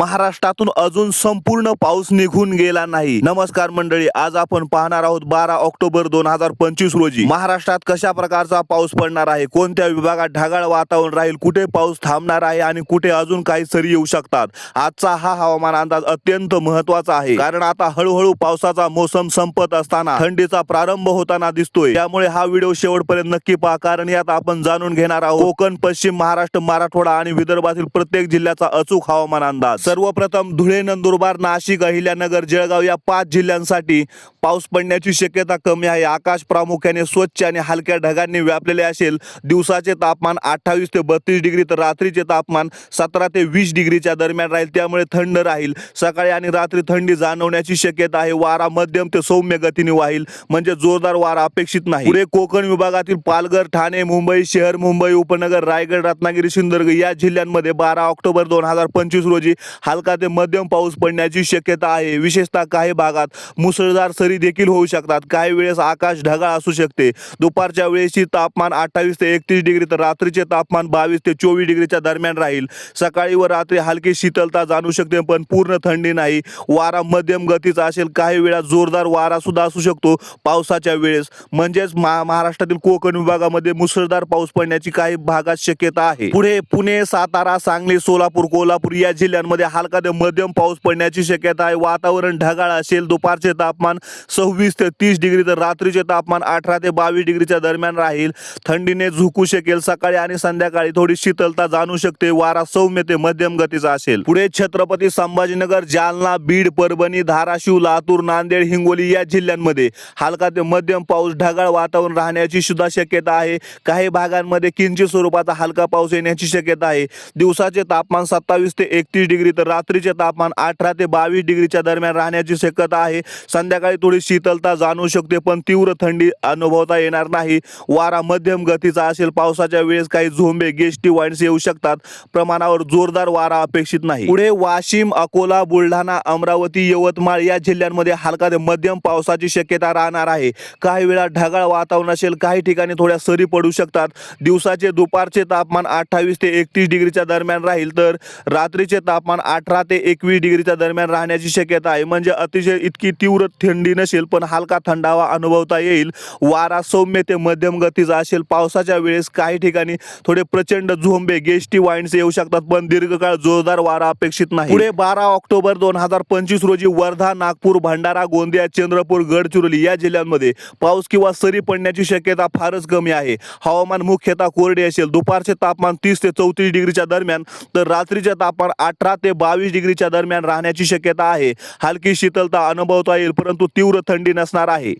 महाराष्ट्रातून अजून संपूर्ण पाऊस निघून गेला नाही. नमस्कार मंडळी आज आपण पाहणार आहोत बारा ऑक्टोबर दोन हजार पंचवीस रोजी. महाराष्ट्रात कशा प्रकारचा पाऊस पडणार आहे? कोणत्या विभागात ढगाळ वातावरण राहील? कुठे पाऊस थांबणार आहे आणि कुठे अजून काही सरी येऊ शकतात? आजचा हा हवामान अंदाज अत्यंत महत्त्वाचा आहे. कारण आता हळूहळू पावसाचा मोसम संपत असताना थंडीचा प्रारंभ होताना दिसतोय. त्यामुळे हा व्हिडिओ शेवटपर्यंत नक्की पहा कारण यात आपण जाणून घेणार आहोत कोकण पश्चिम महाराष्ट्र मराठवाडा आणि विदर्भातील प्रत्येक जिल्ह्याचा अचूक हवामान अंदाज. सर्वप्रथम धुळे नंदुरबार नाशिक अहिल्यानगर जळगाव या पाच जिल्ह्यांसाठी पाऊस पडण्याची शक्यता कमी आहे. आकाश प्रामुख्याने स्वच्छ आणि हलक्या ढगांनी व्यापलेले असेल. दिवसाचे तापमान अठ्ठावीस ते बत्तीस डिग्री तर रात्रीचे तापमान सतरा ते वीस डिग्रीच्या दरम्यान राहील. त्यामुळे थंड राहील. सकाळी आणि रात्री थंडी जाणवण्याची शक्यता आहे. वारा मध्यम ते सौम्य गतीने वाहील. म्हणजे जोरदार वारा अपेक्षित नाही. पुढे कोकण विभागातील पालघर ठाणे मुंबई शहर मुंबई उपनगर रायगड रत्नागिरी सिंधुदुर्ग या जिल्ह्यांमध्ये बारा ऑक्टोबर दोन हजार पंचवीस रोजी हलका ते मध्यम पाऊस पडण्याची शक्यता आहे. विशेषतः काही भागात मुसळधार सरी देखील होऊ शकतात. काही वेळेस आकाश ढगाळ असू शकते. दुपारच्या वेळेची तापमान अठ्ठावीस ते एकतीस डिग्री तर रात्रीचे तापमान बावीस ते चोवीस डिग्रीच्या दरम्यान राहील. सकाळी व रात्री हलकी शीतलता जाणू शकते पण पूर्ण थंडी नाही. वारा मध्यम गतीचा असेल. काही वेळा जोरदार वारा सुद्धा असू शकतो पावसाच्या वेळेस. म्हणजेच महा महाराष्ट्रातील कोकण विभागामध्ये मुसळधार पाऊस पडण्याची काही भागात शक्यता आहे. पुढे पुणे सातारा सांगली सोलापूर कोल्हापूर या जिल्ह्यांमध्ये हलका ते मध्यम पाऊस पडण्याची शक्यता आहे. वातावरण ढगाळ असेल दुपारचे तापमान सव्वीस ते तीस डिग्री तर रात्रीचे तापमान अठरा ते बावीस डिग्रीच्या दरम्यान राहील. थंडीने झुकू शकेल सकाळी आणि संध्याकाळी. थोडी शीतलता जाणू शकते. वारा सौम्य ते मध्यम गतीचा असेल. पुढे छत्रपती संभाजीनगर जालना बीड परभणी धाराशिव लातूर नांदेड हिंगोली या जिल्ह्यांमध्ये हलका ते मध्यम पाऊस ढगाळ वातावरण राहण्याची सुद्धा शक्यता आहे. काही भागांमध्ये किंचित स्वरूपाचा हलका पाऊस येण्याची शक्यता आहे. दिवसाचे तापमान सत्तावीस ते एकतीस डिग्री तर रात्रीचे तापमान अठरा ते बावीस डिग्रीच्या दरम्यान राहण्याची शक्यता आहे. संध्याकाळी थोडी शीतलता जाणवू शकते पण तीव्र थंडी अनुभवता येणार नाही. वारा मध्यम गतीचा असेल पावसाच्या वेळेस काही झोंबे गेस्टी वाईन्स येऊ शकतात. प्रमाणावर जोरदार वारा अपेक्षित नाही. पुढे वाशिम अकोला बुलढाणा अमरावती यवतमाळ या जिल्ह्यांमध्ये हलका ते मध्यम पावसाची शक्यता राहणार आहे. काही वेळा ढगाळ वातावरण असेल काही ठिकाणी थोड्या सरी पडू शकतात. दिवसाचे दुपारचे तापमान अठ्ठावीस ते एकतीस डिग्रीच्या दरम्यान राहील तर रात्रीचे तापमान अठरा ते एकवीस डिग्रीच्या दरम्यान राहण्याची शक्यता आहे. म्हणजे अतिशय इतकी तीव्र थंडी नसेल पण हलका थंडावा अनुभवता येईल. वारा सौम्य ते मध्यम गतीचा असेल. पावसाच्या वेळेस काही ठिकाणी थोडे प्रचंड झोंबे गेस्टी वाईन्स येऊ शकतात पण दीर्घकाळ जोरदार वारा अपेक्षित नाही. पुढे बारा ऑक्टोबर दोन हजार पंचवीस रोजी वर्धा नागपूर भंडारा गोंदिया चंद्रपूर गडचिरोली या जिल्ह्यांमध्ये पाऊस किंवा सरी पडण्याची शक्यता फारच कमी आहे. हवामान मुख्यतः कोरडे असेल. दुपारचे तापमान तीस ते चौतीस डिग्रीच्या दरम्यान तर रात्रीचे तापमान अठरा ते ते बावीस डिग्रीच्या दरम्यान राहण्याची शक्यता आहे. हलकी शीतलता अनुभवता येईल परंतु तीव्र थंडी नसणार आहे.